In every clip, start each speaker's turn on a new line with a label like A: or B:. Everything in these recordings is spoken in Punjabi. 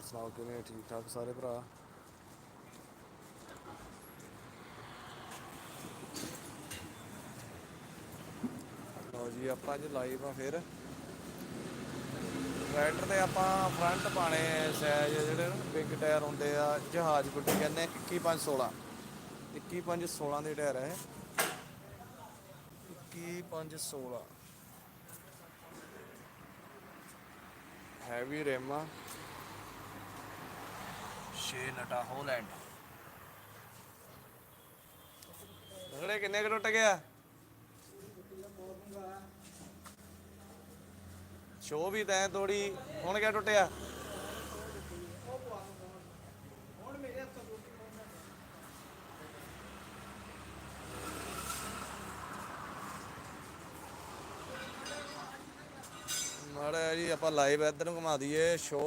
A: ਹੋਰ ਸੁਣਾਓ, ਕਿਵੇਂ ਠੀਕ ਠਾਕ ਸਾਰੇ ਭਰਾ? ਲਓ ਜੀ, ਆਪਾਂ ਅੱਜ ਲਾਈਵ ਆ ਫਿਰ। ਟਰੈਕਟਰ ਤੇ ਆਪਾਂ ਫਰੰਟ ਪਾਣੇ ਸਾਈਜ਼ ਜਿਹੜੇ ਨਾ ਬਿਗ ਟਾਇਰ ਹੁੰਦੇ ਆ, ਜਹਾਜ਼ ਗੁੱਡੀ ਕਹਿੰਦੇ 21516 21516 ਦੇ ਟਾਇਰ ਹੈ 21516 ਹੈਵੀ ਰਿਮ 6 ਨਟਾ ਹੋਲੈਂਡ। ਲੰਗੜੇ ਕਿੰਨੇ ਕੁ ਟੁੱਟ ਗਿਆ? ਸ਼ੋ ਵੀ ਤੈਂ ਤੋੜੀ, ਹੁਣ ਕਿਆ ਟੁੱਟਿਆ ਮਾੜਾ ਜਿਹਾ ਜੀ ਆਪਾਂ ਲਾਈਵ ਇੱਧਰ ਨੂੰ ਘੁਮਾ ਦਈਏ। ਸ਼ੋ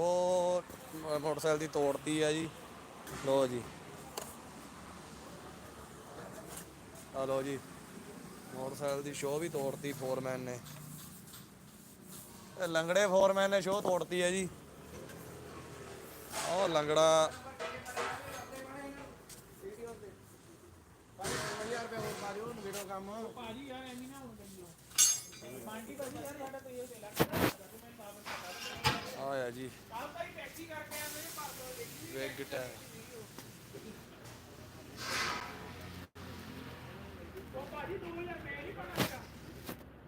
A: ਮੋਟਰਸਾਈਕਲ ਦੀ ਤੋੜਤੀ ਆ ਜੀ। ਲੋ ਜੀ। ਆ ਲੋ ਜੀ। ਮੋਟਰਸਾਈਕਲ ਦੀ ਸ਼ੋ ਵੀ ਤੋੜਤੀ ਫੋਰਮੈਨ ਨੇ। ਇਹ ਲੰਗੜੇ ਫੋਰਮੈਨ ਨੇ ਸ਼ੋ ਤੋੜਤੀ ਹੈ ਜੀ। ਉਹ ਲੰਗੜਾ।
B: ਭਾਜੀ ਯਾਰ
A: ਆਇਆ ਜੀ।
B: ਕੱਲ
A: ਟਾਇਰ
B: ਉਹ ਭਾਜੀ 2000 ਮੈਂ ਨਹੀਂ ਪਾਣਾ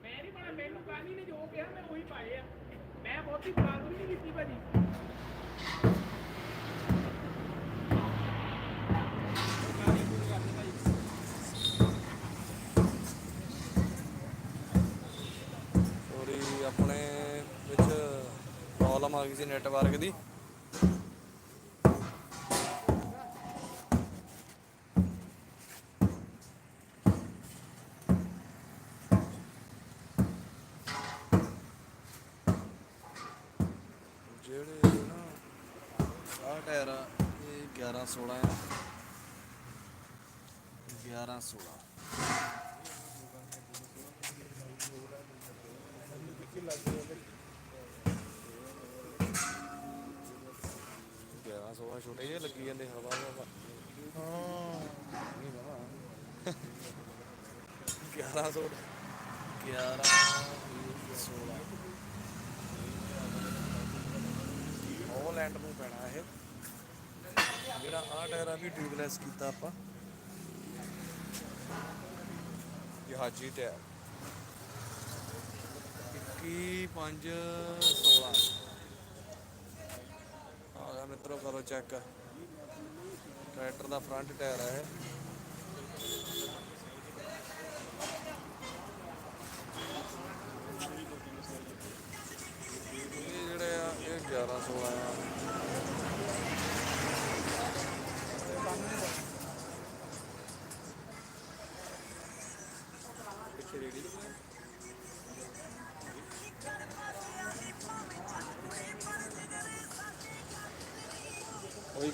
B: ਮੈਂ ਨਹੀਂ ਪਾਣਾ ਮੈਨੂੰ ਕਾਨੀ ਨੇ ਜੋ ਕਿਹਾ, ਮੈਂ ਉਹੀ ਪਾਏ ਆ। ਮੈਂ ਬਹੁਤੀ ਬਰਾਬਰੀ ਨਹੀਂ ਕੀਤੀ ਭਾਜੀ
A: ਸੋਰੀ ਆਪਣੇ ਵਿੱਚ ਪ੍ਰੋਬਲਮ ਆ ਗਈ ਸੀ ਨੈਟਵਰਕ ਦੀ। ਜਿਹੜੇ ਨਾ ਆਹ ਟਾਇਰ ਇਹ 11 16 ਆ। 11 16 11 16 ਛੋਟੇ ਜਿਹੇ ਲੱਗੀ ਜਾਂਦੇ, ਹਵਾ ਹਵਾ। ਹਾਂ ਨਹੀਂ ਬਾਬਾ 11 ਸੌ 11 16 ਨੂੰ ਪੈਣਾ ਇਹ। ਜਿਹੜਾ ਆਹ ਟਾਇਰ ਆ ਵੀ ਟਿਊਬਲੈਸ ਕੀਤਾ ਆਪਾਂ। ਜਹਾਜੀ ਟਾਇਰ 21 5 16 ਮਿੱਤਰੋ ਕਰੋ ਚੈੱਕ ਟਰੈਕਟਰ ਦਾ ਫਰੰਟ ਟਾਇਰ ਹੈ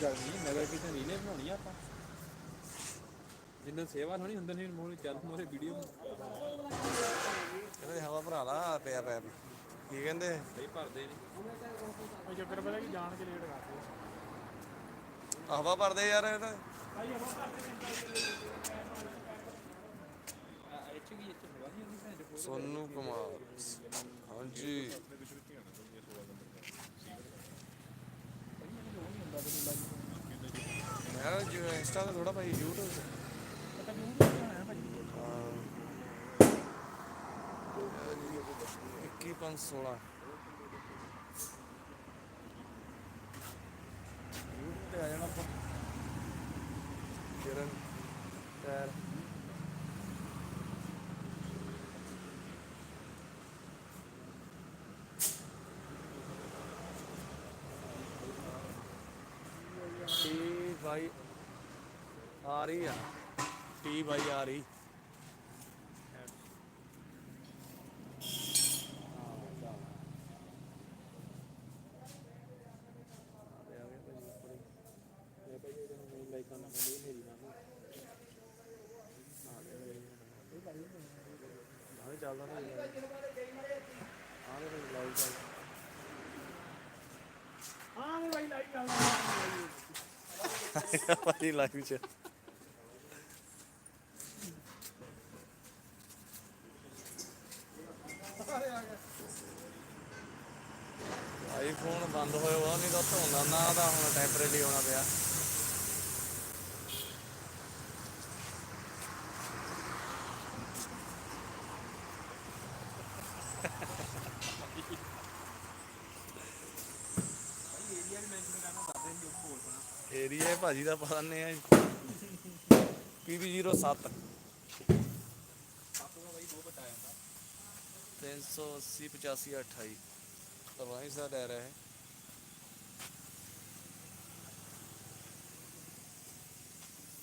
C: ਗੱਲ ਨਹੀਂ ਨਗਰ ਕੀਰਤਨ ਰੀਲੇ ਬਣਾਉਣੀ ਆ ਆਪਾਂ। ਜਿੰਨਾਂ ਸੇਵਾ ਥੋੜੀ ਹੁੰਦੇ ਨੇ ਮੋਹ ਚੱਲ ਮੋਰੇ ਵੀਡੀਓ
A: ਕਹਿੰਦੇ ਹਵਾ ਭਰਾ ਲਾ ਪਿਆ ਪਿਆ ਕੀ ਕਹਿੰਦੇ?
C: ਸਹੀ ਭਰਦੇ ਨੇ
B: ਉਹ ਚੱਕਰ ਪਤਾ ਕਿ ਜਾਣ ਕੇ ਲੇਟ ਕਰਦੇ
A: ਹਵਾ ਭਰਦੇ ਯਾਰ ਇਹ ਤਾਂ।
C: ਇੱਥੇ ਕੀ ਇੱਥੇ ਹਵਾ ਨਹੀਂ ਹੁੰਦੀ ਭੈਣ ਦੇ
A: ਸੋਨੂ ਕੁਮਾਰ। ਹਾਂਜੀ। ਮੈਂ ਜਿਵੇਂ ਇੰਸਟਾ ਤੇ ਥੋੜਾ ਭਾਈ YouTube ਤੇ ਇੱਕੀ ਪੰਜ ਸੋਲਾਂ। YouTube ਤੇ ਆ ਜਾਣਾ ਆਪਾਂ। ਕਿਰਨ ਟਾਇਰ ਟੀ ਬਾਈ। ਆ ਰਹੀ ਆ। ਟੀ ਬਾਈ ਆ ਰਹੀ। ਹਾਂ ਚੱਲਦਾ ਨਾ ਆਹ ਦੇ ਲਾਈਵ ਚੱਲ
B: ਹਾਂ ਮੈਂ ਭਾਈ ਹੀ ਗੱਲ ਆ
A: ਭਾਜੀ ਆਈਫੋਨ ਬੰਦ ਹੋਇਆ ਵਾ ਨਹੀਂ ਤਾਂ ਧੋਂਦਾ ਨਾ ਤਾਂ ਹੁਣ ਟੈਂਪਰੇਰੀ ਹੋਣਾ ਪਿਆ ਭਾਜੀ ਦਾ ਪਤਾ ਨਹੀਂ ਹੈ। PB07 380 85 28 ਤਰਵਾਈ ਦਾ ਡਰ ਹੈ।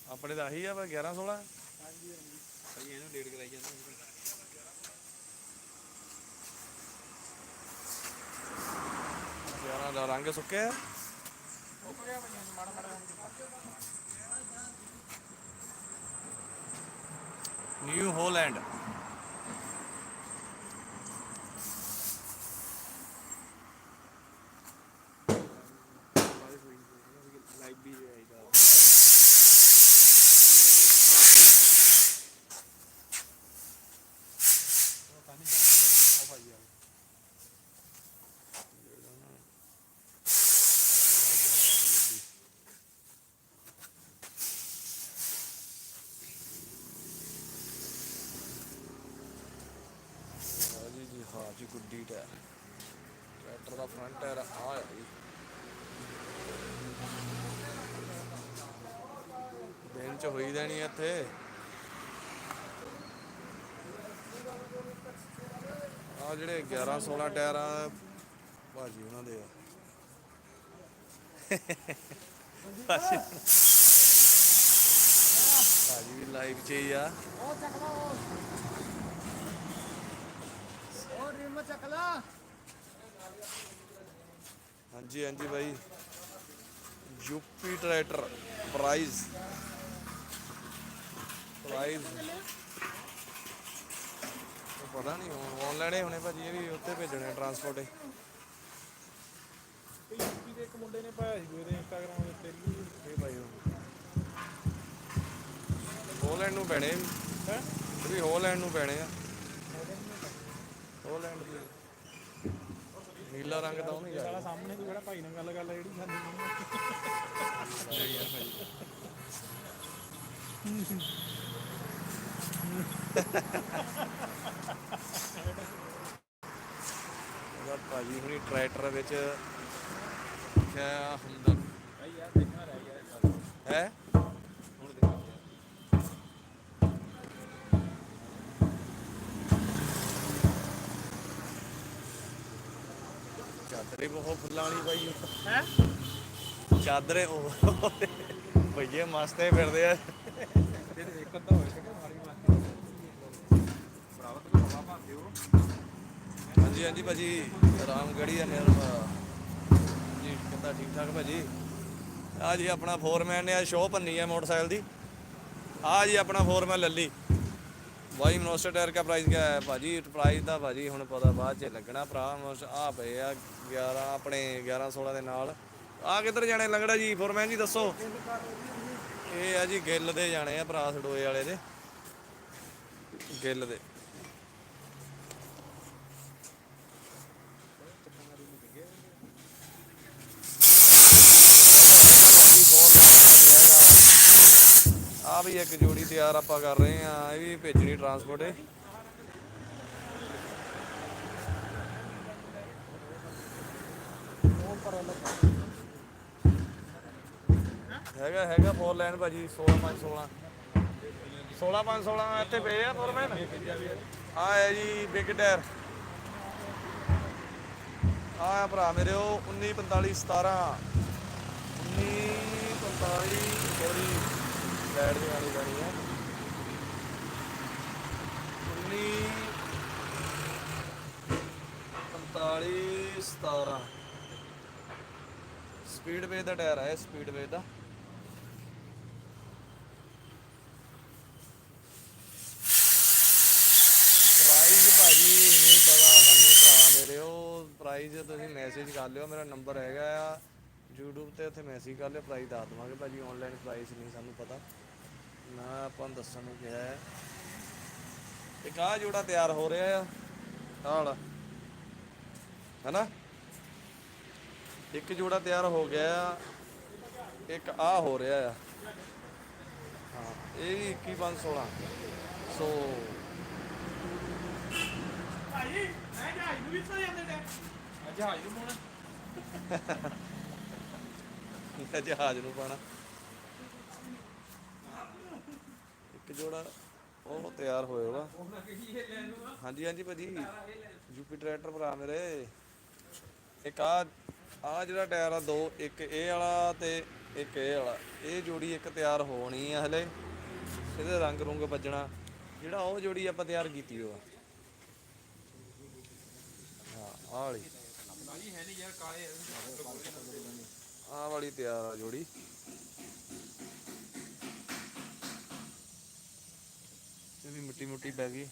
A: ਆਪਣੇ ਦਾ ਆਹੀ ਆ ਵਾ 11 16
C: ਭਾਈ ਇਹਨੂੰ ਡੇਟ ਕਰਾਈ ਜਾਂਦਾ
A: ਯਾਰਾਂ ਦਾ ਰੰਗ ਸੁੱਕਿਆ ਨਿਊ ਹੋਲੈਂਡ
C: ਲਾਈਵ ਵੀ ਆਏਗਾ
A: ਜੀ ਜੀ ਹਾਂ ਜੀ ਗੁੱਡੀ ਟਰੈਕਟਰ ਦਾ ਫਰੰਟ ਟਾਇਰ ਆ ਹੈ ਜੀ ਦਿਨ ਚ ਹੋਈ ਦੇਣੀ ਇੱਥੇ। ਆ ਜਿਹੜੇ 11 16 ਟਾਇਰ ਆ, ਭਾਜੀ ਉਹਨਾਂ ਦੇ ਆ। ਭਾਜੀ ਭਾਜੀ ਵੀ ਲਾਈਵ 'ਚ ਹੀ ਆ।
B: ਚੱਕ ਲਾ।
A: ਹਾਂਜੀ ਹਾਂਜੀ ਬਾਈ। ਯੂਪੀ ਟਰੈਕਟਰ ਪ੍ਰਾਈਸ ਪ੍ਰਾਈਸ ਪਤਾ ਨਹੀਂ ਆਨਲਾਈਨ ਹੀ ਹੋਣੇ ਭਾਜੀ ਇਹ ਵੀ ਉੱਤੇ ਭੇਜਣੇ ਟਰਾਂਸਪੋਰਟ
C: ਯੂਪੀ ਦੇ ਇੱਕ ਮੁੰਡੇ ਨੇ ਪਾਇਆ ਸੀ ਉਹਦੇ ਇੰਸਟਾਗ੍ਰਾਮ ਦੇ ਉੱਤੇ ਰੀਲ
A: ਇਹ ਭਾਈ ਹੋਲੈਂਡ ਨੂੰ ਪੈਣੇ
C: ਹੈ?
A: ਇਹ ਵੀ ਹੋਲੈਂਡ ਨੂੰ ਪੈਣੇ ਆ। ਦੀ ਨੀਲਾ ਰੰਗ ਤਾਂ ਉਹਨੇ
C: ਸਾਲਾ ਸਾਹਮਣੇ ਤੂੰ ਜਿਹੜਾ ਭਾਈ ਨਾਲ ਗੱਲ ਕਰ ਲੈ ਜਿਹੜੀ ਸਾਡੀ
A: ਉਹਦਾ ਭਾਜੀ ਹੁਣੀ ਟਰੈਕਟਰ ਵਿੱਚ ਕਿਆ ਹੁੰਦਾ?
C: ਭਾਈ ਯਾਰ ਦੇਖਣਾ ਰਹਿ ਗਿਆ ਇਹ ਗੱਲ।
A: ਹੈ
C: ਹੁਣ ਦੇਖਾ
A: ਚਾਦਰੇ ਵਾਲੀ ਬਾਈ
B: ਹੈ?
A: ਚਾਦਰੇ ਉਹ। ਭਈਏ ਮਸਤੇ ਫਿਰਦੇ ਆ।
C: ਤੇ ਇੱਕ ਅੱਧਾ ਹੋਇਆ ਕਿ ਮਾਰੀ ਮਾਰੀ ਭਰਾਵਾ ਤੂੰ ਹਵਾ ਭਰਦੇ ਹੋ?
A: ਹਾਂਜੀ ਹਾਂਜੀ ਭਾਜੀ। ਰਾਮਗੜੀ ਆ ਨਿਰ ਜੀ ਕਿੱਦਾਂ ਠੀਕ ਠਾਕ ਭਾਜੀ? ਆ ਜੀ ਆਪਣਾ ਫੋਰਮੈਨ ਨੇ ਆ ਸ਼ੋਅ ਭੰਨੀ ਆ ਮੋਟਰਸਾਈਕਲ ਦੀ। ਆ ਜੀ ਆਪਣਾ ਫੋਰਮੈਨ ਲੱਲੀ। ਬਾਈ ਮਨੋਸਟਰ ਟਾਇਰ ਦਾ ਪ੍ਰਾਈਸ ਕਿਆ ਹੈ ਭਾਜੀ ਪ੍ਰਾਈਸ ਦਾ ਭਾਜੀ, ਹੁਣ ਪਤਾ ਬਾਅਦ ਚ ਲੱਗਣਾ ਭਰਾ ਆ ਪਏ ਆ 11 ਆਪਣੇ 11 16 ਦੇ ਨਾਲ। ਆ ਕਿੱਧਰ ਜਾਣੇ ਲੰਗੜਾ ਜੀ? ਫੋਰਮੈਨ ਜੀ ਦੱਸੋ। ਇਹ ਆ ਜੀ ਗਿੱਲ ਦੇ ਜਾਣੇ ਆ ਭਰਾ ਸੜੋਏ ਵਾਲੇ ਦੇ। ਗਿੱਲ ਦੇ। ਆ ਵੀ ਇੱਕ ਜੋੜੀ ਤਿਆਰ ਆਪਾਂ ਕਰ ਰਹੇ ਆ ਇਹ ਵੀ ਭੇਜਣੀ ਟਰਾਂਸਪੋਰਟ ਹੈ ਹੈਗਾ ਹੈਗਾ ਫੋਰ ਲਾਈਨ ਭਾਜੀ 16 5 16 16 5 16 ਇੱਥੇ ਪਏ ਆ ਫੋਰਮੈਨ ਆ ਹੈ ਜੀ ਬਿਗ ਟਾਇਰ ਆ ਆ ਭਰਾ ਮੇਰੇ, ਉਹ 19 45 17 19 45 ਸੌਰੀ ਲੈਟ ਦੀ ਵਾਲੀ ਬਣੀ ਆ। 19 45 17 ਸਪੀਡ ਦਾ ਟਾਇਰ ਹੈ ਸਪੀਡ ਦਾ। ਪ੍ਰਾਈਸ ਭਾਜੀ ਨਹੀਂ ਪਤਾ ਸਾਨੂੰ ਭਰਾ ਮੇਰੇ, ਉਹ ਪ੍ਰਾਈਸ ਤੁਸੀਂ ਮੈਸੇਜ ਕਰ ਲਿਓ, ਮੇਰਾ ਨੰਬਰ ਹੈਗਾ ਆ। YouTube ਤੇ ਉੱਥੇ ਮੈਸੇਜ ਕਰ ਲਿਓ ਪ੍ਰਾਈਜ਼ ਦੱਸ ਦਵਾਂਗੇ। ਭਾਜੀ ਆਨਲਾਈਨ ਪ੍ਰਾਈਸ ਨਹੀਂ, ਸਾਨੂੰ ਪਤਾ। ਨਾ ਆਪਾਂ ਨੂੰ ਦੱਸਣ ਨੂੰ ਕਿਹਾ ਹੈ। ਇੱਕ ਆਹ ਜੋੜਾ ਤਿਆਰ ਹੋ ਰਿਹਾ ਆ ਆਹ ਵਾਲਾ ਹੈਨਾ? ਇੱਕ ਜੋੜਾ ਤਿਆਰ ਹੋ ਗਿਆ ਆ ਇੱਕ ਆ ਹੋ ਰਿਹਾ ਆ। ਹਾਂ ਇਹ ਵੀ 21516 ਸੋ
B: ਭਾਈ ਮੈਂ ਜਹਾਜ਼ ਨੂੰ ਵੀ ਤਾਂ ਜਾਂਦੇ ਟੈ
C: ਅੱਜ ਹਾਜ਼ਰ ਨੂੰ ਪਾਉਣਾ।
A: ਇਹ ਜਹਾਜ਼ ਨੂੰ ਪਾਣਾ ਇੱਕ ਜੋੜਾ ਉਹ ਤਿਆਰ ਹੋਇਆ ਵਾ। ਹਾਂਜੀ ਹਾਂਜੀ ਭਾਜੀ। ਯੂਪੀ ਟਰੈਕਟਰ ਭਰਾ ਮੇਰੇ। ਇੱਕ ਆ ਆ ਜਿਹੜਾ ਟਾਇਰ ਆ ਦੋ, ਇੱਕ ਇਹ ਵਾਲਾ ਤੇ ਇੱਕ ਇਹ ਵਾਲਾ। ਇਹ ਜੋੜੀ ਇੱਕ ਤਿਆਰ ਹੋਣੀ ਆ ਹਲੇ। ਇਹਦੇ ਰੰਗ ਰੁੰਗ ਵੱਜਣਾ। ਜਿਹੜਾ ਉਹ ਜੋੜੀ ਆਪਾਂ ਤਿਆਰ ਕੀਤੀ ਉਹ ਹਾਂ, ਆਹ ਵਾਲੀ।
C: ਆ
A: ਵਾਲੀ ਤਿਆਰ ਆ ਜੋੜੀ। ਇਹ ਵੀ ਮਿੱਟੀ ਮੁੱਟੀ ਪੈ ਗਈ।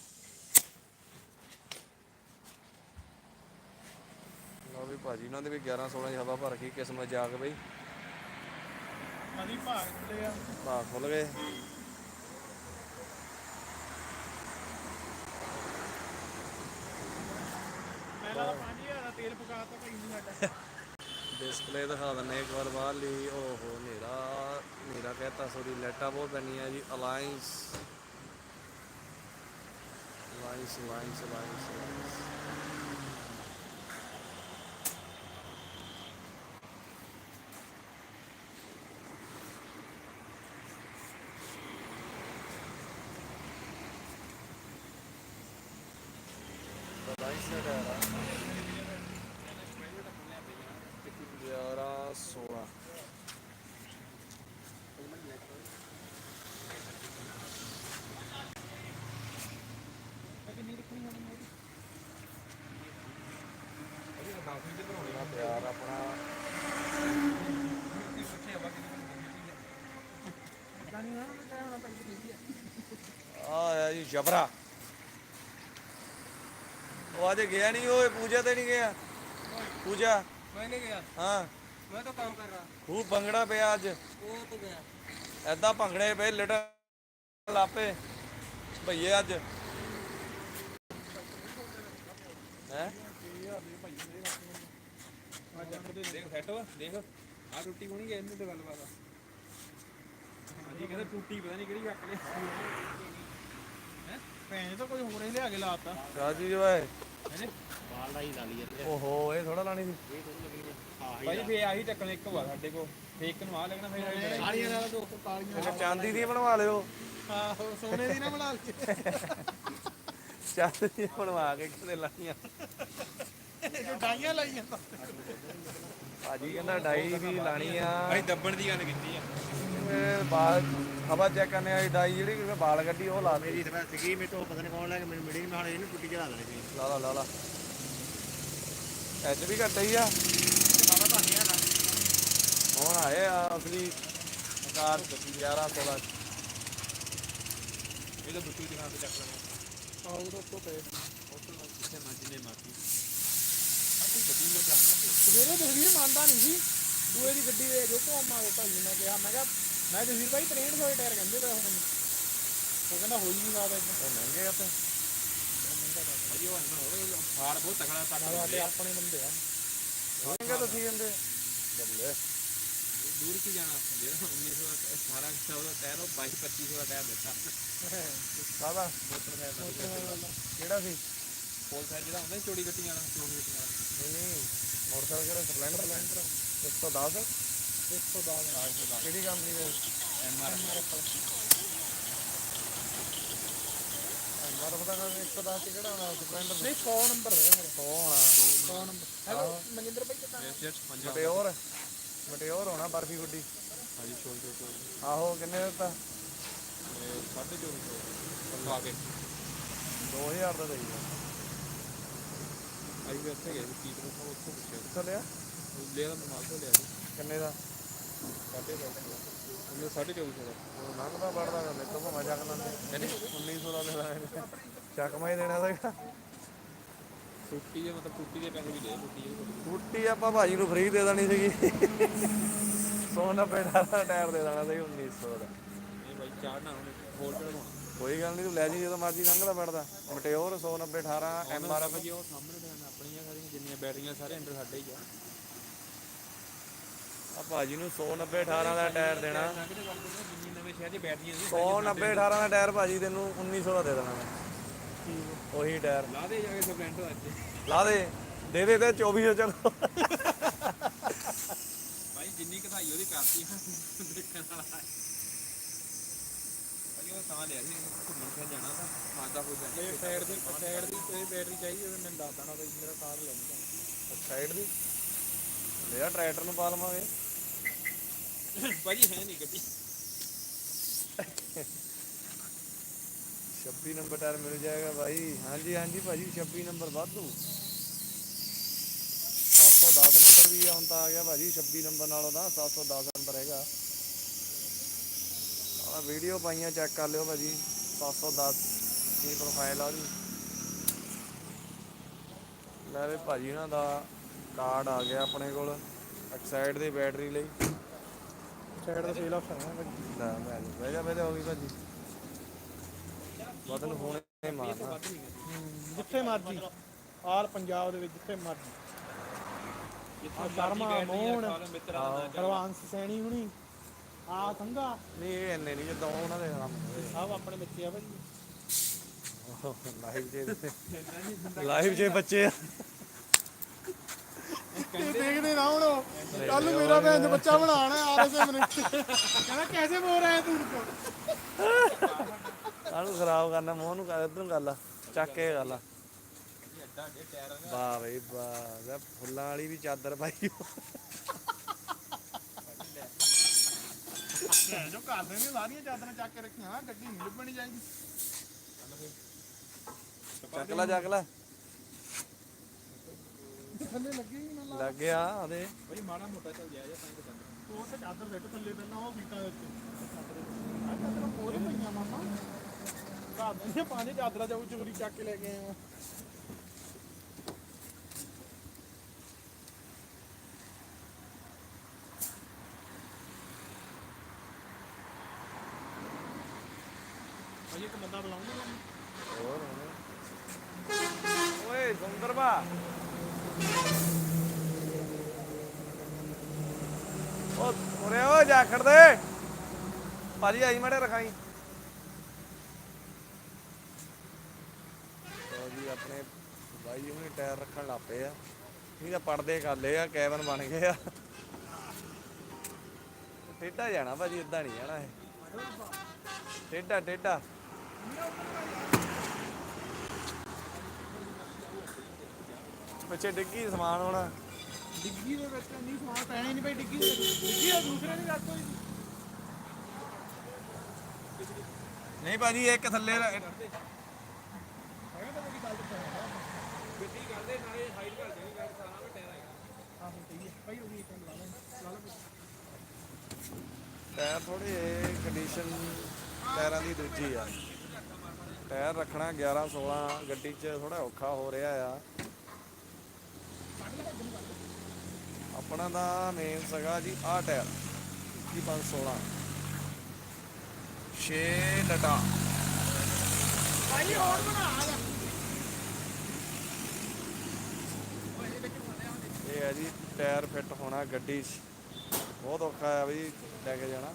A: ਲਓ ਵੀ ਭਾਜੀ ਉਹਨਾਂ ਦੇ ਵੀ 11 16 ਦੀ ਹਵਾ ਭਰ ਗਈ ਕਿਸਮਤ ਜਾਗ ਬਈ।
B: ਮਦੀ ਭਾਗ ਤੇ ਆ
A: ਭਾਅ ਖੁੱਲ ਗਏ।
B: ਪਹਿਲਾਂ 5000 ਦਾ ਤੇਲ ਪਕਾਤਾ ਭਾਈ ਨੂੰ ਸਾਡਾ।
A: ਡਿਸਪਲੇ ਦਿਖਾ ਦਿੰਨੇ ਇੱਕ ਵਾਰ ਬਾਹਰ ਲਈ ਓਹੋ ਹਨੇਰਾ ਹਨੇਰਾ ਕਹਤਾ ਸੋਰੀ ਲੈਟਾ ਬਹੁਤ ਪੈਣੀ ਆ ਜੀ alliance alliance alliance alliance alliance ਦਾ ਟਾਇਰ ਆ ਗਿਆਰਾਂ ਸੋਲਾਂ ਆਪਣਾ ਪਿਆਰ ਆਪਣਾ ਆ ਆਇਆ ਜੀ ਜਬਰਾ। ਉਹ ਅੱਜ ਗਿਆ ਨਹੀਂ ਓਏ ਪੂਜਾ ਤੇ ਨਹੀਂ ਗਿਆ? ਪੂਜਾ?
C: ਮੈਂ ਨਹੀਂ ਗਿਆ।
A: ਹਾਂ।
C: ਮੈਂ ਤਾਂ ਕੰਮ ਕਰ ਰਹਾ।
A: ਖੂਬ ਭੰਗੜਾ ਪਿਆ ਅੱਜ।
C: ਉਹ ਤਾਂ ਗਿਆ।
A: ਐਦਾਂ ਭੰਗੜੇ ਪਏ ਲੜ ਲਾਪੇ। ਭਈਏ ਅੱਜ। ਹੈ?
C: ਦੇਖ ਸੈਟ ਵਾ ਦੇਖ। ਆ ਟੁੱਟੀ ਹੋਣੀ ਗਈ ਇਹਨੂੰ ਤੇ ਗੱਲਬਾਤ ਆ। ਹਾਂਜੀ ਕਹਿੰਦਾ ਟੁੱਟੀ ਪਤਾ ਨਹੀਂ ਕਿਹੜੀ ਲਈ
B: ਭੈਣ ਤਾਂ ਕੋਈ ਹੋਰ ਹੀ? ਲਿਆ ਕੇ ਲਾਤਾ
A: ਰਾਜੀ ਓਏ
C: ਹੈਨੇ
A: ਓਹੋ ਇਹ ਥੋੜਾ ਲਾਣੀ ਸੀ।
C: ਭਾਈ ਫੇ ਆਹੀ ਟੱਕਣ ਇੱਕ ਵਾ ਸਾਡੇ ਕੋ ਫੇ ਇੱਕ ਨੂੰ ਆ ਲੱਗਣਾ ਫੇਰ ਆਹੀ
B: ਕਾਲੀਆਂ ਨਾਲ ਦੋ ਕਾਲੀਆਂ
A: ਇਹਨੇ ਚਾਂਦੀ ਦੀ ਬਣਵਾ ਲਿਓ।
B: ਆਹੋ ਸੋਨੇ ਦੀ ਨਾ ਬਣਾ ਲਈ
A: ਚਾਂਦੀ ਦੀ ਬਣਵਾ ਕੇ ਕਿਤੇ ਲਾਈਆਂ?
B: ਜੋ ਡਾਈਆਂ ਲਾਈਆਂ ਤਾਂ।
A: ਭਾਜੀ ਕਹਿੰਦਾ ਡਾਈ ਵੀ ਲਾਣੀ ਆ।
C: ਭਾਈ ਦੱਬਣ ਦੀ ਗੱਲ ਕੀਤੀ ਆ।
A: ਇਹ ਬਾਲ ਹਵਾ ਚੈੱਕ ਕਰਨੇ ਵਾਲੀ ਡਾਈ ਜਿਹੜੀ ਬਾਲ ਗੱਡੀ ਉਹ ਲਾ ਮੇਰੀ
D: ਮੇਰੀ ਤਾਂ ਸੀਗੀ ਮੇਰੇ ਤੋਂ ਪਤਾ ਨਹੀਂ ਕੌਣ ਲੈ ਕੇ ਮੈਨੂੰ ਮਿਲੀ ਨਹੀਂ ਮੈਂ ਹੁਣ ਇਹਨੂੰ ਟੁੱਟੀ ਚੜਾ ਦੇਣੀ ਸੀ
A: ਲਾ ਲਾ ਲਾ ਲਾ। ਐਚ ਵੀ ਘੱਟ ਹੀ ਆ। ਹੁਣ ਆਏ ਆ ਅਸਲੀ ਕਾਰ 11 16
C: ਇਹ ਤਾਂ ਬੁੱਤੂ ਦੀ ਦੁਕਾਨ ਤੇ ਚੱਕ ਲੈਣਾ
B: ਆਹ ਉਹ ਤੋਂ ਪਏ।
C: ਕਿੱਥੇ ਮੱਝ ਨੇ ਮਾਤੀ
B: ਸਵੇਰੇ ਤਸਵੀਰ ਮੰਨਦਾ ਨਹੀਂ ਸੀ। ਦੂਏ ਦੀ ਗੱਡੀ ਦੇ ਜੋ ਭੋਮਾ ਦੇ ਭਾਈ ਨੇ ਕਿਹਾ ਮੈਂ ਕਿਹਾ ਮੈਂ ਤਸਵੀਰ ਭਾਈ 6300 ਦੇ ਟਾਇਰ ਕਹਿੰਦੇ ਪਏ ਹੁਣ। ਉਹ ਕਹਿੰਦਾ ਹੋ ਹੀ ਨਹੀਂ ਸਕਦਾ ਇਦਾਂ
A: ਉਹ ਮਹਿੰਗੇ ਆ ਤੇ
C: ਅਜੀ ਉਹ ਨਾ ਹੋਵੇ ਫਾੜ ਬਹੁਤ ਤਕੜਾ ਤੱਕ
B: ਸਾਡੇ ਆਪਣੇ ਬੰਦੇ ਆ।
A: ਮਹਿੰਗੇ ਤਾਂ ਸੀ ਜਾਂਦੇ। ਬੱਲੇ
C: ਦੂਰ ਕੀ ਜਾਣਾ? ਜਿਹੜਾ 1918 ਦਾ ਉਹਦਾ ਟਾਇਰ ਉਹ 22 2500 ਦਾ ਟਾਇਰ ਦਿੱਤਾ।
A: ਕਾਹਦਾ?
C: ਮੋਟਰ ਟਾਇਰ ਦਾ
A: ਕਿਹੜਾ ਸੀ?
C: ਫੋਲ ਸਾਈਜ਼ ਜਿਹੜਾ ਹੁੰਦਾ ਚੋੜੀ ਗੱਟੀ ਵਾਲਾ ਚੋੜੀ ਗੱਟੀ ਵਾਲਾ।
A: ਨਹੀਂ ਨਹੀਂ ਮੋਟਰਸਾਈਕਲ ਕਿਹੜਾ ਸਪਲੈਂਡਰ। ਸਪਲੈਂਡਰ। 110
B: 110
A: ਕਿਹੜੀ ਕੰਪਨੀ ਦਾ
C: ਐਮ ਆਰ
A: ਮਾਰ ਪਤਾ ਕਰ 110 ਚ ਕਿਹੜਾ ਹੋਣਾ ਸਪਲੈਂਡਰ
B: ਨਹੀਂ 100 ਨੰਬਰ ਹੈ ਮੇਰੇ
A: ਉਹ ਹੋਣਾ
B: 100 ਨੰਬਰ ਹੈਲੋ ਮਨਿੰਦਰ ਭਾਈ ਕਿੱਦਾਂ
A: ਮਟਿਓਰ ਮਟਿਓਰ ਹੋਣਾ ਬਰਫੀ ਗੁੱਡੀ
C: ਹਾਂਜੀ ਛੋਟੀ ਛੋਟੀ
A: ਆਹੋ ਕਿੰਨੇ ਦਿੱਤਾ
C: ਸਾਢੇ ਚੌਵੀ ਕੇ
A: 2000 ਦਾ ਦੇਈ
C: ਆਈ ਵੀ ਉੱਥੇ ਗਏ ਸੀ ਕੀਪ ਨੂੰ ਉੱਥੋਂ ਪੁੱਛਿਆ
A: ਕਿੱਥੋਂ ਲਿਆ
C: ਲਿਆ ਤਾਂ ਮਾਲ ਤੋਂ ਲਿਆ ਸੀ
A: ਕਿੰਨੇ ਦਾ?
C: ਉਹਨੇ ਸਾਢੇ ਚੌਵੀ ਸੌ ਦਾ
A: ਉਹ ਵੜਦਾ ਗਾ, ਤੋਂ ਭਾਵੇਂ ਚੱਕ ਲੈਂਦੇ
C: ਕਹਿੰਦੇ
A: 1900 ਦਾ ਲੈਣਾ ਚੱਕ ਮੈਂ ਹੀ ਦੇਣਾ ਸੀਗਾ।
C: ਟੁੱਟੀ ਦੇ ਮਤਲਬ ਟੁੱਟੀ ਦੇ ਪੈਸੇ ਵੀ ਦੇ ਟੁੱਟੀ ਦੇ
A: ਫੂਟੀ ਆਪਾਂ ਭਾਜੀ ਨੂੰ ਫ੍ਰੀ ਦੇ ਦੇਣੀ ਸੀਗੀ 190 ਦਾ ਟਾਇਰ ਦੇ ਦੇਣਾ ਸੀ 1900 ਦਾ।
C: ਇਹ ਬਾਈ ਚਾੜਨਾ ਉਹਨੇ ਹੋਰ ਚੜਾਉਣਾ
A: ਕੋਈ ਗੱਲ ਨਹੀਂ ਤੂੰ ਲੈ ਜੀ ਜਦੋਂ ਮਰਜ਼ੀ ਲੰਘਦਾ ਪੈੜਦਾ ਮਟਿਓਰ 190 18 ਐਮਆਰਐਫ
C: ਜੀ ਉਹ ਸਾਹਮਣੇ ਦੁਕਾਨ ਆਪਣੀਆਂ ਸਾਰੀਆਂ ਜਿੰਨੀਆਂ ਬੈਟਰੀਆਂ ਸਾਰੇ ਅੰਦਰ ਸਾਡੇ ਹੀ ਆ।
A: ਆ ਭਾਜੀ ਨੂੰ 190 18 ਦਾ ਟਾਇਰ ਦੇਣਾ।
C: ਕਿਤੇ ਗੱਲ ਕਰਦੇ ਜਿੰਨੀ ਨਵੇਂ ਸ਼ਹਿਰ ਦੀ ਬੈਟਰੀਆਂ ਸੀ
A: 190 18 ਦਾ ਟਾਇਰ ਭਾਜੀ ਤੈਨੂੰ 1900 ਦਾ ਦੇ ਦੇਣਾ ਮੈਂ। ਉਹੀ ਟਾਇਰ।
C: ਲਾ ਦੇ ਜਾ ਕੇ ਸਪਲੈਂਡਰ ਅੱਜ।
A: ਲਾ ਦੇ। ਦੇ ਦੇ ਤੇ 2400 ਚਲੋ।
C: ਭਾਈ ਜਿੰਨੀ ਕਢਾਈ ਉਹਦੀ ਕਰਤੀ ਦੇਖਣ ਵਾਲਾ ਭਾਈ ਉਹ ਤਾਂ ਲਿਆ ਸੀ ਘੁੰਮਣ ਫਿਰ ਜਾਣਾ ਤਾਂ। ਮਾਦਾ ਹੋ ਜਾਣਾ ਇਹ ਟਾਇਰ ਦੀ ਟਾਇਰ ਦੀ ਕੋਈ ਬੈਟਰੀ ਚਾਹੀਦੀ ਉਹ ਮੈਨੂੰ ਦੱਸ ਦੇਣਾ ਬਈ ਮੇਰਾ ਕਾਰ ਲੈਣੀ
A: ਸਾਈਡ ਦੀ? ਲਿਆ ਟਰੈਕਟਰ ਨੂੰ ਪਾ ਲਵਾਂਗੇ।
C: ਭਾਜੀ, ਹੈ ਨਹੀਂ ਗੱਡੀ।
A: 26 ਨੰਬਰ ਟਾਇਰ ਮਿਲ ਜਾਏਗਾ ਭਾਈ। ਹਾਂਜੀ ਹਾਂਜੀ ਭਾਜੀ 26 ਨੰਬਰ ਵਾਧੂ। 710 ਨੰਬਰ ਵੀ ਹੁਣ ਤਾਂ ਆ ਗਿਆ ਭਾਜੀ 26 ਨੰਬਰ ਨਾਲੋਂ ਤਾਂ 710 ਨੰਬਰ ਹੈਗਾ। ਆ ਵੀਡੀਓ ਪਾਈਆਂ ਚੈੱਕ ਕਰ ਲਿਓ ਭਾਜੀ। 710 ਕੀ ਪ੍ਰੋਫਾਈਲ ਆ ਉਹਦੀ। ਲੈ ਵੀ ਭਾਜੀ ਉਹਨਾਂ ਦਾ ਕਾਰਡ ਆ ਗਿਆ ਆਪਣੇ ਕੋਲ ਐਕਸਾਈਡ ਦੀ ਬੈਟਰੀ ਲਈ।
B: ਸਾਈਡ ਦਾ ਸੇਲ ਆਫ ਹੈ
A: ਲੈ ਮੈਂ ਬਹਿ ਜਾ ਬਹਿ ਜਾ ਹੋ ਗਈ ਭਾਜੀ। ਬਦਨ ਹੋਣੇ ਮਾਰਨਾ।
B: ਜਿੱਥੇ ਮਰਜ਼ੀ ਆਲ ਪੰਜਾਬ ਦੇ ਵਿੱਚ ਜਿੱਥੇ ਮਰਜ਼ੀ।
C: ਜਿੱਥੇ
B: ਸ਼ਰਮਾ, ਮੋਹਨ,
C: ਮਿੱਤਰਾਂ ਦਾ
B: ਹਰਵਾਨ ਸੈਣੀ ਹੁਣੀ ਆ ਸੰਗਾ
A: ਨਹੀਂ ਇਹ ਇੰਨੇ ਨਹੀਂ ਜਿੱਦਾਂ ਉਹਨਾਂ ਦੇ ਕੰਮ
B: ਸਭ ਆਪਣੇ ਬੱਚੇ ਆ ਭਾਜੀ
A: ਲਾਈਵ ਜੇ ਲਾਈਵ ਜੇ ਬੱਚੇ ਆ।
B: ਇਹ ਦੇਖਦੇ ਨਾ ਹੁਣ ਕੱਲ ਨੂੰ ਮੇਰਾ ਭੈਣ ਦਾ ਬੱਚਾ ਬਣਾਣਾ ਆ ਰਹੇ ਮੈਨੂੰ। ਕਹਿੰਦਾ ਕੈਸੇ ਬੋਲ ਰਿਹਾ ਤੂੰ ਉनको
A: ਕਾਹਨੂੰ ਖਰਾਬ ਕਰਨਾ ਮੂੰਹ ਨੂੰ ਕਰ ਇਧਰ ਨੂੰ ਗੱਲ ਆ ਚੱਕ ਕੇ ਗੱਲ ਆ ਵਾਹ ਬਈ ਵਾਹ। ਲੈ ਫੁੱਲਾਂ ਵਾਲੀ ਵੀ ਚਾਦਰ ਪਾਈ।
B: ਜੋ ਕਰਦੇ ਨੇ ਸਾਰੀਆਂ ਚਾਦਰਾਂ ਚੱਕ ਕੇ ਰੱਖੀਆਂ। ਗੱਡੀ ਨਹੀਂ ਲੱਭਣੀ ਚਾਹੀਦੀ।
A: ਚੱਕ ਲੈ ਚੱਕ ਲੈ।
B: ਥੱਲੇ ਲੱਗੀ ਹੀ ਨਾ
A: ਲੱਗ ਗਿਆ ਉਹਦੇ
C: ਭਾਈ ਮਾੜਾ ਮੋਟਾ ਚੱਲ ਜਾਇਆ ਜਾਂ ਤਾਂ ਹੀ ਤਾਂ
B: ਉਹ ਤੇ ਚਾਦਰ ਸਿੱਟ ਥੱਲੇ ਪਹਿਲਾਂ ਉਹ ਫੀਤਾ ਦੇ ਉੱਤੇ। ਆ ਚਾਦਰਾਂ ਪੂਰੇ ਪਈਆਂ ਮਾਮਾ। ਘਰ ਦੇ ਪਾਣੀ ਚਾਦਰਾਂ ਜਾਊ ਚੋਰੀ ਚੱਕ ਕੇ ਲੈ ਕੇ ਆਏ ਆ ਭਾਈ ਇੱਕ ਬੰਦਾ ਬੁਲਾਉਂਗੇ ਮੈਨੂੰ
A: ਹੋਰ ਹੁਣ। ਓਏ ਸੁੰਦਰਬਾ ਉਹ ਉਰੇ ਓ ਜਾਖੜ ਦੇ ਭਾਜੀ ਆਈ ਮੜੇ ਰਖਾਈ। ਲਓ ਜੀ ਆਪਣੇ ਬਾਈ ਹੁਣੇ ਟਾਇਰ ਰੱਖਣ ਲੱਗ ਪਏ ਆ। ਨਹੀਂ ਤਾਂ ਪੜਦੇ ਕਰ ਲਏ ਆ ਕੈਬਨ ਬਣ ਗਏ ਆ। ਟੇਢਾ ਜਾਣਾ ਭਾਜੀ ਇਦਾਂ ਨਹੀਂ ਜਾਣਾ ਇਹ। ਟੇਢਾ ਟੇਢਾ। ਪਿੱਛੇ ਡਿੱਗੀ ਸਮਾਨ ਹੋਣਾ।
B: ਡਿੱਗੀ ਦੇ ਵਿੱਚ ਨਹੀਂ ਸਮਾਨ ਪੈਣਾ ਹੀ ਨਹੀਂ ਭਾਈ ਡਿੱਗੀ ਦੇ ਵਿੱਚ। ਡਿੱਗੀ ਆ ਦੂਸਰੇ ਦੀ ਰੱਖ ਹੋਈ।
A: ਨਹੀਂ ਭਾਜੀ ਇੱਕ ਥੱਲੇ ਰ-
B: ਹੈਗਾ ਤਾਂ ਮੇਰੀ ਗੱਲ ਤੇ
C: ਗੱਡੀ ਕਰਦੇ ਨਾਲੇ ਹਾਈਟ ਕਰ ਦੇਣੀ
B: ਨਹੀਂ ਭਾਜੀ ਇੱਕ ਥੱਲੇ
A: ਟਾਇਰ ਥੋੜੇ ਕੰਡੀਸ਼ਨ ਟਾਇਰਾਂ ਦੀ ਦੂਜੀ ਆ। ਟਾਇਰ ਰੱਖਣਾ 11 16 ਗੱਡੀ 'ਚ ਥੋੜਾ ਔਖਾ ਹੋ ਰਿਹਾ ਆ। ਆਪਣਾ ਦਾ ਮੇਨ ਸਗਾ ਜੀ ਆਹ ਟਾਇਰ 516 6 ਲਟਾ
B: ਭਾਈ ਹੋਰ ਬਣਾ ਆ ਜਾ।
A: ਇਹ ਹੈ ਜੀ ਟਾਇਰ ਫਿੱਟ ਹੋਣਾ ਗੱਡੀ 'ਚ। ਬਹੁਤ ਔਖਾ ਆ ਬਈ ਲੈ ਕੇ ਜਾਣਾ।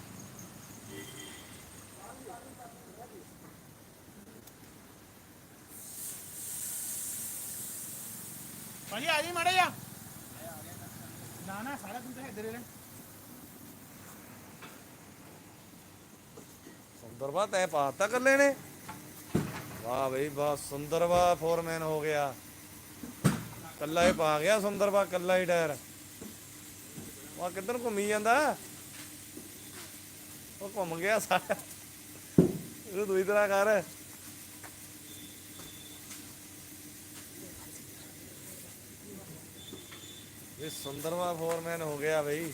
B: ਭਾਈ ਆ ਜੀ ਮੜੇ ਜਾ ਨਾ ਨਾ ਸਾਰਾ ਕੁਝ ਤਾਂ ਇੱਧਰ ਹੀ ਸੁੰਦਰ
A: ਸੁੰਦਰਵਾ ਤੈ ਪਾਤਾ ਕੱਲੇ ਨੇ। ਵਾਹ ਬਈ, ਵਾਹ ਸੁੰਦਰਵਾ ਫੋਰਮੈਨ ਹੋ ਗਿਆ। ਕੱਲਾ ਹੀ ਪਾ ਗਿਆ ਸੁੰਦਰਵਾ ਕੱਲਾ ਹੀ ਟਾਇਰ। ਵਾਹ, ਕਿੱਧਰ ਘੁੰਮੀ ਜਾਂਦਾ? ਉਹ ਘੁੰਮ ਗਿਆ ਸਾਰਾ। ਇਹਨੂੰ ਦੂਈ ਤਰ੍ਹਾਂ ਕਰ। ਇਹ ਸੁੰਦਰਵਾ ਫੋਰਮੈਨ ਹੋ ਗਿਆ ਬਈ।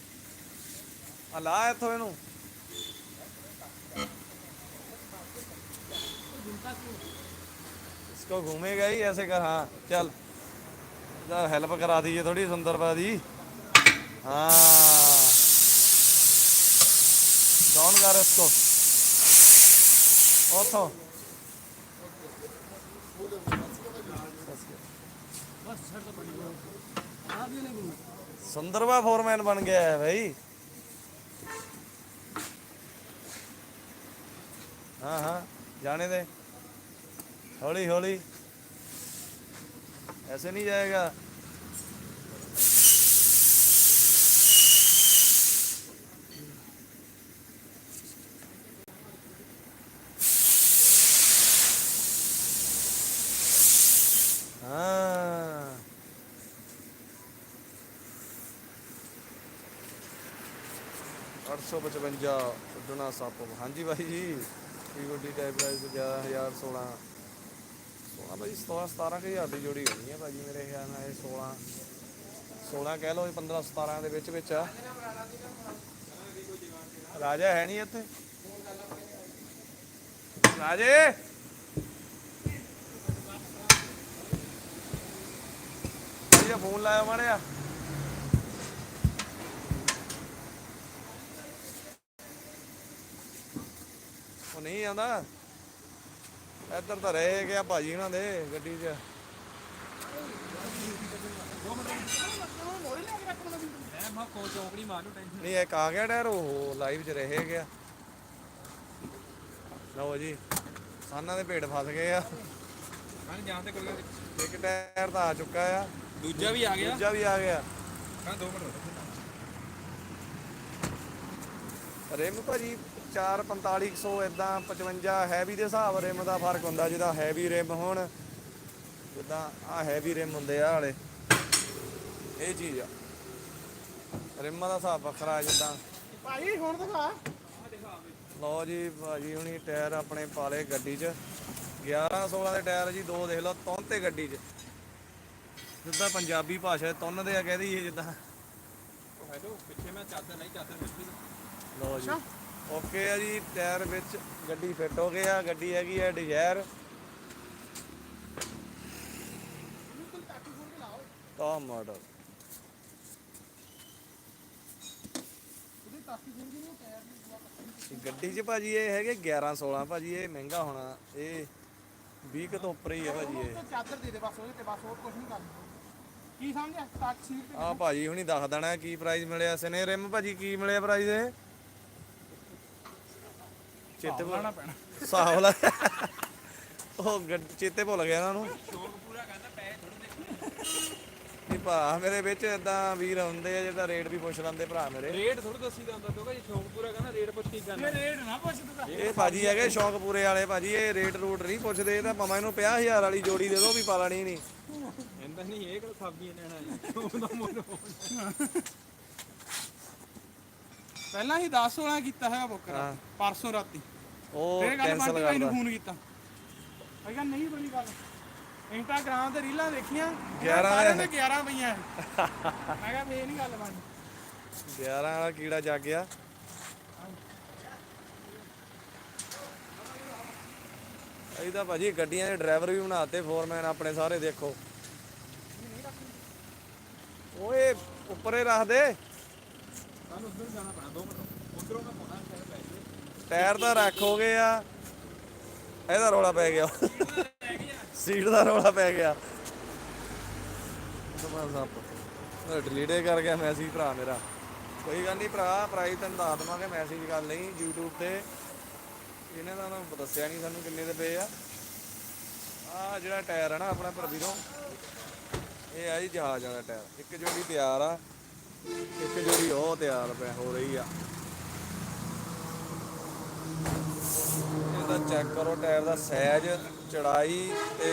A: ਆ ਲਾ ਇੱਥੋਂ ਇਹਨੂੰ। तो घूमेगा ही ऐसे कर हाँ चल हेल्प करा दीजिए थोड़ी सुंदरबा दी हाँ डाउन कर इसको ओथो सुंदरबा फोरमैन बन गया है भाई हाँ हाँ जाने दे हौली हौली ऐसे नहीं जाएगा हाँ ਅੱਠ ਸੌ ਪਚਵੰਜਾ ਉੱਡਣਾ ਸੱਪ ਹਾਂਜੀ ਬਾਈ ਜੀ ਪੀਓਡੀ ਟਾਈਪ ਪ੍ਰਾਈਸ 11000 16 16 ਭਾਈ 16 17000 ਦੀ ਜੋੜੀ ਹੋਣੀ ਹੈ ਭਾਜੀ ਮੇਰੇ ਖਿਆਲ ਨਾਲ ਇਹ 16 16 ਕਹਿ ਲਓ ਇਹ 15 17 ਦੇ ਵਿੱਚ ਵਿੱਚ ਆ। ਰਾਜਾ ਹੈ ਨਹੀਂ ਇੱਥੇ। ਰਾਜੇ! ਇਹ ਫੋਨ ਲਾਇਆ ਮਾੜਿਆ ਉਹ ਨਹੀਂ ਆਉਂਦਾ। ਇੱਧਰ ਤਾਂ ਰਹੇ ਗਿਆ ਭਾਜੀ ਉਹਨਾਂ ਦੇ ਗੱਡੀ 'ਚ। ਨਹੀਂ ਇੱਕ ਆ ਗਿਆ ਟਾਇਰ ਉਹ ਲਾਈਵ 'ਚ ਰਹੇ ਗਿਆ ਲਓ ਜੀ ਸਾਨਾਂ ਦੇ ਭੇਡ ਫਸ ਗਏ ਆ।
C: ਜਾਂ ਤੇ
A: ਇੱਕ ਟਾਇਰ ਤਾਂ ਆ ਚੁੱਕਾ ਆ।
C: ਦੂਜਾ ਵੀ ਆ ਗਿਆ।
A: ਦੂਜਾ ਵੀ ਆ ਗਿਆ।
C: ਹਾਂ 2 ਮਿੰਟ।
A: ਰਿਮ ਭਾਜੀ 44500 ਇਦਾਂ 55 ਹੈਵੀ ਦੇ ਹਿਸਾਬ ਰਿਮ ਦਾ ਫ਼ਰਕ ਹੁੰਦਾ ਜਿਹਦਾ ਹੈਵੀ ਰਿਮ ਹੋਣ ਜਿੱਦਾਂ ਆ ਹੈਵੀ ਰਿਮ ਹੁੰਦੇ ਆ ਵਾਲੇ। ਇਹ ਚੀਜ਼ ਆ। ਰਿਮਾਂ ਦਾ ਹਿਸਾਬ ਵੱਖਰਾ ਆ ਜਿੱਦਾਂ।
B: ਭਾਈ ਹੁਣ ਦਿਖਾ।
A: ਲਓ ਜੀ ਭਾਜੀ ਹੁਣੀ ਟਾਇਰ ਆਪਣੇ ਪਾਲੇ ਗੱਡੀ 'ਚ। 11 16 ਦੇ ਟਾਇਰ ਜੀ ਦੋ ਦੇਖ ਲਓ ਤੁੰਨ ਤੇ ਗੱਡੀ 'ਚ। ਜਿੱਦਾਂ ਪੰਜਾਬੀ ਭਾਸ਼ਾ ਤੁੰਨ ਦੇ ਆ ਕਹਦੀ ਇਹ ਜਿੱਦਾਂ।
C: ਹੈਲੋ ਪਿੱਛੇ ਮੈਂ ਚਾਦਰ ਨਹੀਂ ਚਾਦਰ ਮਿਲਦੀ
A: ਲਓ ਜੀ। ਓਕੇ ਆ ਜੀ ਟਾਇਰ ਵਿੱਚ ਗੱਡੀ ਫਿੱਟ ਹੋ ਗਿਆ ਗੱਡੀ ਹੈਗੀ ਹੈ ਡਿਜ਼ਾਇਰ। ਟੌਪ ਮਾਡਲ ਗੱਡੀ 'ਚ ਭਾਜੀ ਇਹ ਹੈਗੇ 11 16 ਭਾਜੀ ਇਹ ਮਹਿੰਗਾ ਹੋਣਾ ਇਹ 20 ਕੁ ਤੋਂ ਉੱਪਰ ਹੀ ਹੈ ਭਾਜੀ ਇਹ।
B: ਚਾਦਰ ਦੇ ਦੇ ਬਸ ਉਹਦੇ ਤੇ ਬਸ ਹੋਰ ਕੁਝ ਨਹੀਂ ਕਰਨਾ ਕੀ ਸਮਝਿਆ? ਟੱਚ ਸੀਟ ਤੇ
A: ਆ ਭਾਜੀ ਹੁਣੀ ਦੱਸ ਦੇਣਾ ਕੀ ਪ੍ਰਾਈਸ ਮਿਲਿਆ ਸਨੇ ਰਿਮ ਭਾਜੀ ਕੀ ਮਿਲਿਆ ਪ੍ਰਾਈਸ ਇਹ? ਚੇਤੇ ਭੁੱਲ
B: ਪੈਣਾ
A: ਸਾਹਵਲਾ ਉਹ ਗੱਡ- ਚੇਤੇ ਭੁੱਲ ਗਿਆ ਇਹਨਾਂ ਨੂੰ।
C: ਸ਼ੌਕ ਪੂਰਾ ਕਰਨਾ ਪੈਸੇ ਥੋੜੇ
A: ਨਹੀਂ ਭਾ ਮੇਰੇ ਵਿੱਚ ਇਦਾਂ ਵੀਰ ਹੁੰਦੇ ਆ ਜਿਹੜਾ ਰੇਟ ਵੀ ਪੁੱਛ ਲੈਂਦੇ ਭਰਾ ਮੇਰੇ।
C: ਰੇਟ ਥੋੜਾ ਦੱਸੀਦਾ ਹੁੰਦਾ ਕਿਉਂਕਿ ਜੇ ਸ਼ੌਕ ਪੂਰਾ ਕਰਨਾ ਰੇਟ ਪੁੱਛ ਕੀ ਕਰਨਾ।
B: ਇਹ ਰੇਟ ਨਾ ਪੁੱਛ ਤੂੰ
A: ਇਹ ਭਾਜੀ ਹੈਗੇ ਸ਼ੌਂਕ ਪੂਰੇ ਵਾਲੇ ਭਾਜੀ ਇਹ ਰੇਟ ਰੂਟ ਨਹੀਂ ਪੁੱਛਦੇ ਇਹ ਤਾਂ ਮਮਾ ਇਹਨੂੰ 50000 ਵਾਲੀ ਜੋੜੀ ਦੇ ਦੋ ਵੀ ਪਾ ਲੈਣੀ ਨਹੀਂ।
C: ਕਹਿੰਦਾ ਨਹੀਂ ਇਹ ਗੱਲ ਸਬਜ਼ੀ ਲੈਣਾ ਸ਼ੌਕ ਦਾ ਮੁੱਲ
B: ਪਹਿਲਾਂ ਹੀ 10 16 ਕੀਤਾ ਹੈ ਬੁੱਕ
A: ਹਾਂ।
B: ਪਰਸੋਂ ਰਾਤੀ।
A: ਉਹ
B: ਇਹ ਗੱਲ
A: ਕੈਨਸਲ
B: ਬੰਟੀ ਭਾਈ ਨੂੰ
A: ਕਰਦਾ
B: ਫੋਨ ਕੀਤਾ। ਮੈਂ ਕਿਹਾ ਨਹੀਂ ਬਣੀ ਗੱਲ। ਇੰਸਟਾਗ੍ਰਾਮ ਤੇ ਰੀਲਾਂ ਦੇਖੀਆਂ
A: 11
B: ਸਾਰਿਆਂ ਦੇ 11 ਪਈਆਂ। ਮੈਂ ਕਿਹਾ ਫੇਰ ਨਹੀਂ ਗੱਲ ਬਣੀ
A: 11 ਵਾਲਾ ਕੀੜਾ ਜਾਗ ਗਿਆ। ਅਸੀਂ ਤਾਂ ਭਾਜੀ ਗੱਡੀਆਂ ਦੇ ਡਰਾਈਵਰ ਵੀ ਬਣਾਤੇ ਫੋਰਮੈਨ ਆਪਣੇ ਸਾਰੇ ਦੇਖੋ। ਓਏ ਉੱਪਰੇ ਰੱਖ ਦੇ।
C: ਸਾਨੂੰ ਉਧਰ ਜਾਣਾ ਪੈਣਾ 2 ਮਿੰਟ ਉਧਰੋਂ ਮੈਂ ਪਾਉਣਾ ਸ਼ਾਇਦ ਪੈਸੇ
A: ਟਾਇਰ ਤਾਂ ਰੱਖ ਆ। ਇਹਦਾ ਰੋਲਾ ਪੈ ਗਿਆ। ਸੀਟ ਦਾ ਰੋਲਾ ਪੈ ਗਿਆ। ਦਮਾ ਸੱਪ। ਡਿਲੀਟ ਕਰ ਗਿਆ ਮੈਸੇਜ ਭਰਾ ਮੇਰਾ। ਕੋਈ ਗੱਲ ਨਹੀਂ ਭਰਾ ਪ੍ਰਾਈਸ ਤੈਨੂੰ ਦੱਸ ਦਵਾਂਗੇ ਮੈਸੇਜ ਕਰ ਲਈ YouTube ਤੇ। ਇਹਨੇ ਤਾਂ ਨਾ ਦੱਸਿਆ ਨਹੀਂ ਸਾਨੂੰ ਕਿੰਨੇ ਦੇ ਪਏ ਆ। ਆ ਜਿਹੜਾ ਟਾਇਰ ਹੈ ਨਾ ਆਪਣਾ ਪ੍ਰਵੀਰੋ ਇਹ ਆ ਜੀ ਜਹਾਜ਼ ਵਾਲਾ ਟਾਇਰ। ਇੱਕ ਜੋੜੀ ਤਿਆਰ ਆ। ਇੱਕ ਜੋੜੀ ਉਹ ਤਿਆਰ ਪਿਆ ਹੋ ਰਹੀ ਆ। ਇਹਦਾ ਚੈੱਕ ਕਰੋ, ਟਾਇਰ ਦਾ ਸਾਈਜ਼ ਚੜਾਈ ਤੇ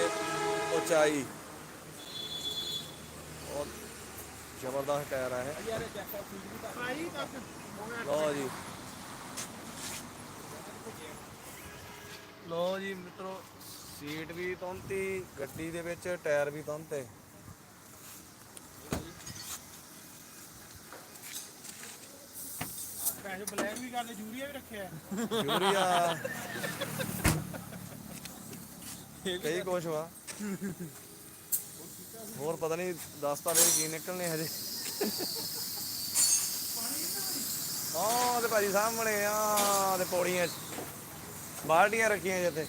A: ਉਚਾਈ। ਬਹੁਤ ਜ਼ਬਰਦਸਤ ਟਾਇਰ ਆ ਇਹ।
C: ਸੀਟ ਵੀ ਤਾਂ
A: ਲਓ ਜੀ। ਲਓ ਜੀ ਮਿੱਤਰੋ, ਸੀਟ ਵੀ ਤੁੰਤੀ ਗੱਡੀ ਦੇ ਵਿੱਚ ਟਾਇਰ ਵੀ ਤੁੰਤੇ
B: ਪੈਸੇ ਬਲੈਕ ਵੀ ਕਰਦੇ ਜੂਰੀਆ ਵੀ ਰੱਖਿਆ।
A: ਯੂਰੀਆ। ਕਈ ਕੁਛ ਵਾ। ਹੋਰ ਪਤਾ ਨਹੀਂ ਦੱਸ ਦੇ ਕੀ ਨਿਕਲਨੇ ਹਜੇ। ਹਾਂ ਤੇ ਭਾਜੀ ਸਾਹਮਣੇ ਆ, ਤੇ ਪੌੜੀਆਂ ਬਾਲਟੀਆਂ ਰੱਖੀਆਂ ਜਿੱਥੇ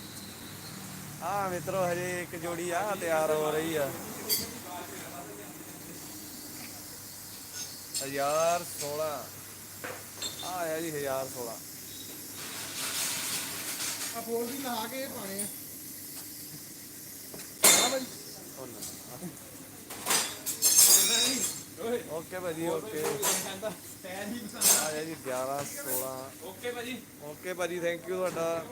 A: ਆ ਮਿੱਤਰੋ, ਹਜੇ ਇੱਕ ਜੋੜੀ ਆ ਤਿਆਰ ਹੋ ਰਹੀ ਆ। ਹਜ਼ਾਰ 16 ਆ ਆਇਆ ਜੀ ਹਜ਼ਾਰ 16
D: ਆ ਫੋਨ ਵੀ ਲਾ ਕੇ ਪਾਣੇ ਆ।
A: ਓਕੇ ਭਾਜੀ ਓਕੇ। ਆਇਆ ਜੀ 11 16
C: ਓਕੇ ਭਾਜੀ।
A: ਓਕੇ ਭਾਜੀ ਥੈਂਕ ਯੂ ਤੁਹਾਡਾ।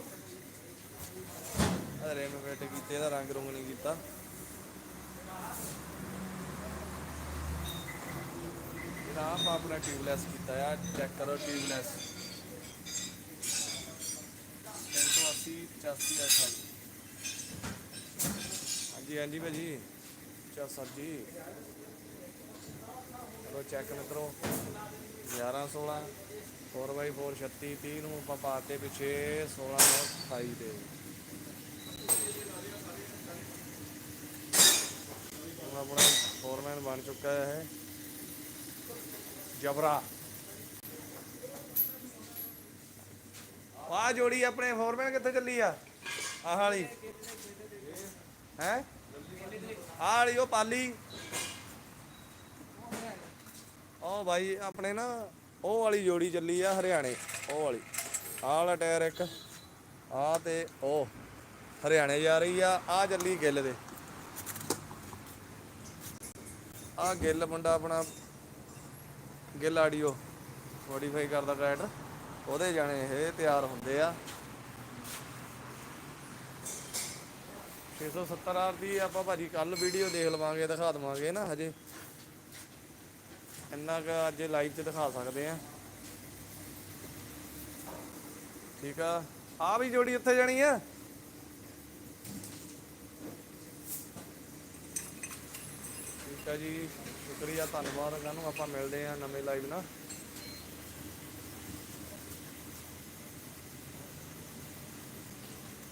A: ਅਰੇ ਮੈਂ ਬੇਟੇ ਕੀਤੇ ਇਹਦਾ ਰੰਗ ਰੁੰਗ ਨਹੀਂ ਕੀਤਾ। ਇਹਦਾ ਆਪ ਆਪਣਾ ਟਿਊਬਲੈਸ ਕੀਤਾ ਆ ਚੈੱਕ ਕਰੋ ਟਿਊਬਲੈਸ 380 85 28 ਹਾਂਜੀ ਹਾਂਜੀ ਭਾਜੀ। ਚਾ ਸਰ ਜੀ। ਚਲੋ ਚੈੱਕ ਮਿੱਤਰੋ। 11 16 4x4 36 30 ਨੂੰ ਆਪਾਂ ਪਾਤੇ ਪਿੱਛੇ 16 ਨੂੰ 28 ਦੇ। ਆਪਣਾ ਫੋਰਮੈਨ ਬਣ ਚੁੱਕਾ ਹੈ। ਜਬਰਾ। ਆ ਜੋੜੀ ਆਪਣੇ ਫੋਰਮੈਨ ਕਿੱਥੇ ਚੱਲੀ ਆ? ਆਹ ਵਾਲੀ। ਹੈ? ਆਹ ਵਾਲੀ, ਉਹ ਪਾਲੀ। ਉਹ ਭਾਈ ਆਪਣੇ ਨਾ ਉਹ ਵਾਲੀ ਜੋੜੀ ਚੱਲੀ ਆ ਹਰਿਆਣੇ, ਉਹ ਵਾਲੀ। ਆਹ ਵਾਲਾ ਟਾਇਰ ਇੱਕ ਆ ਤੇ ਉਹ, ਹਰਿਆਣੇ ਜਾ ਰਹੀ ਆ ਆ ਚੱਲੀ ਗਿੱਲ ਦੇ। ਆ ਗਿੱਲ ਮੁੰਡਾ ਆਪਣਾ ਗਿੱਲ ਆਡੀਓ ਮੋਡੀਫਾਈ ਕਰਦਾ ਟਰੈਕਟਰ ਉਹਦੇ ਜਾਣੇ ਇਹ ਤਿਆਰ ਹੁੰਦੇ ਆ। 670 ਆਰ ਦੀ ਆਪਾਂ ਭਾਜੀ ਕੱਲ ਵੀਡੀਓ ਦੇਖ ਲਵਾਂਗੇ, ਦਿਖਾ ਦਵਾਂਗੇ ਨਾ ਹਜੇ। ਇੰਨਾ ਕ ਅੱਜ ਲਾਈਵ 'ਚ ਦਿਖਾ ਸਕਦੇ ਆ। ਠੀਕ ਆ। ਆ ਵੀ ਜੋੜੀ ਉੱਥੇ ਜਾਣੀ ਆ। ਠੀਕ ਆ ਜੀ। ਸ਼ੁਕਰੀਆ ਧੰਨਵਾਦ। ਕਾਨੂੰ ਆਪਾਂ ਮਿਲਦੇ ਆ ਨਵੇਂ ਲਾਈਵ ਨਾਲ।